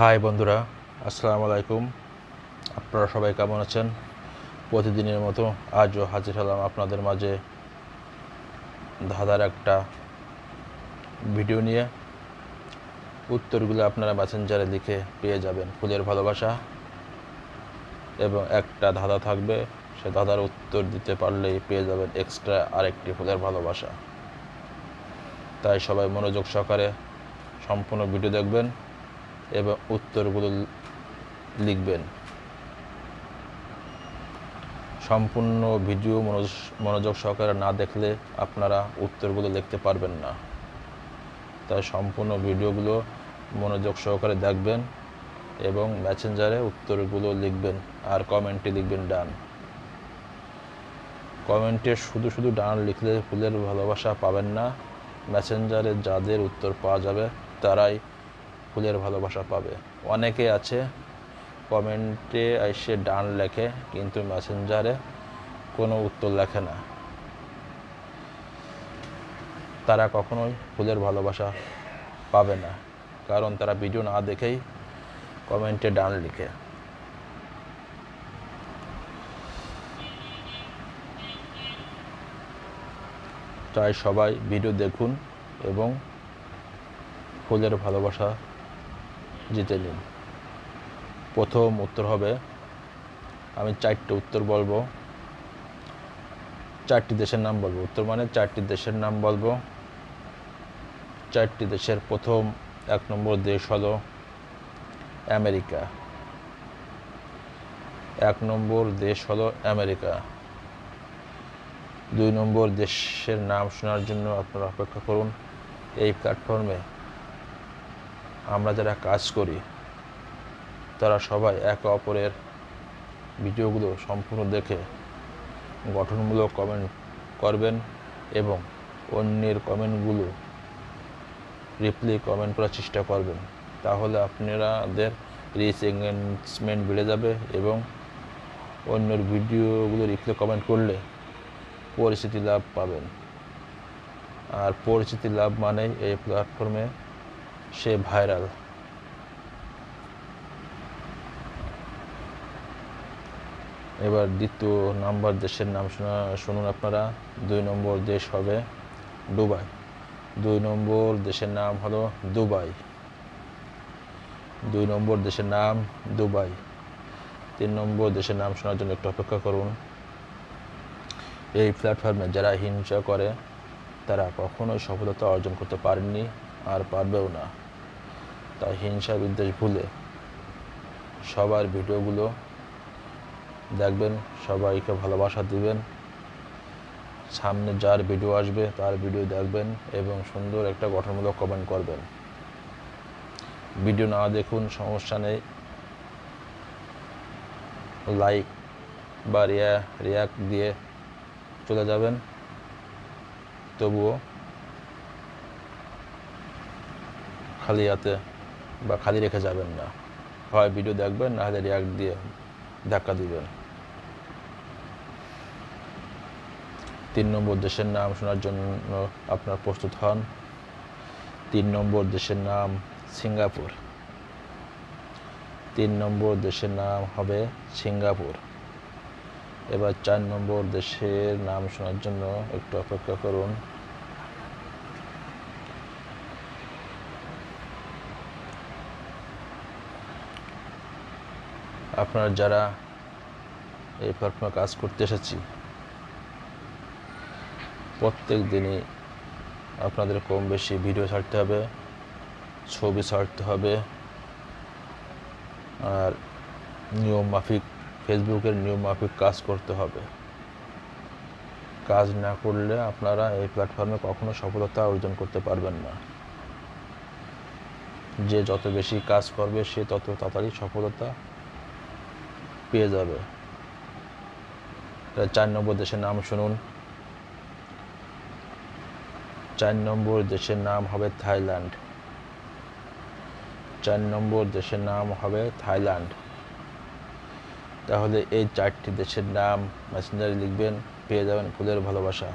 High বন্ধুরা, আসসালামু আলাইকুম। আপনারা সবাই কেমন আছেন? প্রতিদিনের মতো আজও হাজির হলাম আপনাদের মাঝে ধাঁধার একটা ভিডিও নিয়ে। উত্তরগুলো আপনারা মেসেঞ্জারে লিখে পেয়ে যাবেন ফুলের ভালোবাসা। এবং একটা ধাঁধা থাকবে, সে ধাঁধার উত্তর দিতে পারলেই পেয়ে যাবেন এক্সট্রা আরেকটি ফুলের ভালোবাসা। তাই সবাই মনোযোগ সহকারে সম্পূর্ণ ভিডিও দেখবেন। এবং উত্তরগুলো লিখবেন। সম্পূর্ণ ভিডিও মনোযোগ সহকারে না দেখলে আপনারা উত্তরগুলো লিখতে পারবেন না। তাই সম্পূর্ণ ভিডিওগুলো মনোযোগ সহকারে দেখবেন এবং মেসেঞ্জারে উত্তরগুলো লিখবেন আর কমেন্টে লিখবেন ডান। কমেন্টে শুধু শুধু ডান লিখলে ফুলের ভালোবাসা পাবেন না, মেসেঞ্জারে যাদের উত্তর পাওয়া যাবে তারাই ফুলের ভালোবাসা পাবে। অনেকে আছে, কমেন্টে এসে ডান লেখে, কিন্তু মেসেঞ্জারে কোনো উত্তর লেখে না। তারা কখনোই ফুলের ভালোবাসা পাবে না, কারণ তারা ভিডিও না দেখেই কমেন্টে ডান লিখে। তাই সবাই ভিডিও দেখুন এবং ফুলের ভালোবাসা জিতে নিন। প্রথম উত্তর হবে, আমি চারটে উত্তর বলব। চারটি দেশের নাম বলব। উত্তর মানে চারটি দেশের নাম বলব। চারটি দেশের প্রথম এক নম্বর দেশ হলো আমেরিকা। এক নম্বর দেশ হলো আমেরিকা। দুই নম্বর দেশের নাম শোনার জন্য আপনারা অপেক্ষা করুন এই প্ল্যাটফর্মে আমরা যারা কাজ করি, তারা সবাই একে অপরের ভিডিওগুলো সম্পূর্ণ দেখে গঠনমূলক কমেন্ট করবেন এবং অন্যের কমেন্টগুলো রিপ্লাই কমেন্ট করার চেষ্টা করবেন। তাহলে আপনাদের রিচ এঙ্গেজমেন্ট বেড়ে যাবে এবং অন্যের ভিডিওগুলো রিপ্লাই কমেন্ট করলে পরিচিতি লাভ পাবেন। আর পরিচিতি লাভ মানেই এই প্ল্যাটফর্মে সে ভাইরাল। এবার দ্বিতীয় নাম্বার দেশের নাম শোনা, শুনুন আপনারা। দুই নম্বর দেশ হবে দুবাই। দুই নম্বর দেশের নাম হলো দুবাই। দুই নম্বর দেশের নাম দুবাই। তিন নম্বর দেশের নাম শোনার জন্য একটু অপেক্ষা করুন। এই প্ল্যাটফর্মে যারা হিংসা করে, তারা কখনোই সফলতা অর্জন করতে পারেননি। আর পারবেও না। তাই হিংসা বিদ্বেষ ভুলে সবার ভিডিওগুলো দেখবেন, সবাইকে ভালোবাসা দিবেন। সামনে যার ভিডিও আসবে, তার ভিডিও দেখবেন এবং সুন্দর একটা গঠনমূলক কমেন্ট করবেন। ভিডিও না দেখুন, সমস্যা নেই। লাইক বা রিয়া রিয়াক্ট দিয়ে চলে যাবেন। তবুও খালি হাতে বা খালি রেখে যাবেন না। হয় ভিডিও দেখবেন, না হলে রিয়াক্ট দিয়ে ধাক্কা দিবেন। তিন নম্বর দেশের নাম শোনার জন্য আপনার প্রস্তুত হন। তিন নম্বর দেশের নাম সিঙ্গাপুর। তিন নম্বর দেশের নাম হবে সিঙ্গাপুর। এবার চার নম্বর দেশের নাম শোনার জন্য একটু অপেক্ষা করুন। আপনারা যারা এই প্ল্যাটফর্মে কাজ করতে এসেছি, প্রত্যেক দিনই আপনাদের কম বেশি ভিডিও ছাড়তে হবে, ছবি ছাড়তে হবে, আর নিয়ম মাফিক, ফেসবুকের নিয়ম মাফিক কাজ করতে হবে। কাজ না করলে আপনারা এই প্ল্যাটফর্মে কখনো সফলতা অর্জন করতে পারবেন না। যে যত বেশি কাজ করবে, সে তত তাড়াতাড়ি সফলতা পেয়ে যাবে। চার নম্বর দেশের নাম শুনুন। চার নম্বর দেশের নাম হবে থাইল্যান্ড। চার নম্বর দেশের নাম হবে থাইল্যান্ড। তাহলে এই চারটি দেশের নাম মেসেঞ্জারে লিখবেন, পেয়ে যাবেন ফুলের ভালোবাসা।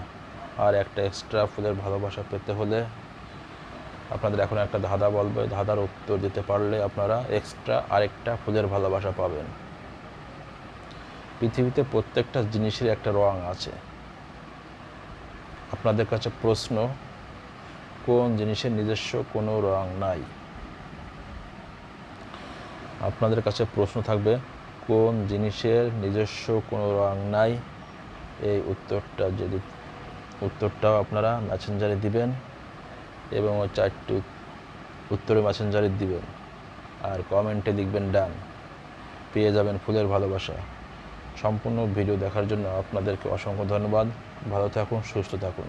আর একটা এক্সট্রা ফুলের ভালোবাসা পেতে হলে আপনাদের এখন একটা ধাঁধা বলবে। ধাঁধার উত্তর দিতে পারলে আপনারা এক্সট্রা আরেকটা ফুলের ভালোবাসা পাবেন। পৃথিবীতে প্রত্যেকটা জিনিসের একটা রং আছে। আপনাদের কাছে প্রশ্ন, কোন জিনিসের নিজস্ব কোনো রং নাই? আপনাদের কাছে প্রশ্ন থাকবে, কোন জিনিসের নিজস্ব কোনো রং নাই? এই উত্তরটা যদি উত্তরটাও আপনারা মেসেঞ্জারে দিবেন এবং ওই চারটি উত্তরে মেসেঞ্জারে দিবেন। আর কমেন্টে লিখবেন ডান পেয়ে যাবেন ফুলের ভালোবাসা। সম্পূর্ণ ভিডিও দেখার জন্য আপনাদেরকে অসংখ্য ধন্যবাদ। ভালো থাকুন সুস্থ থাকুন।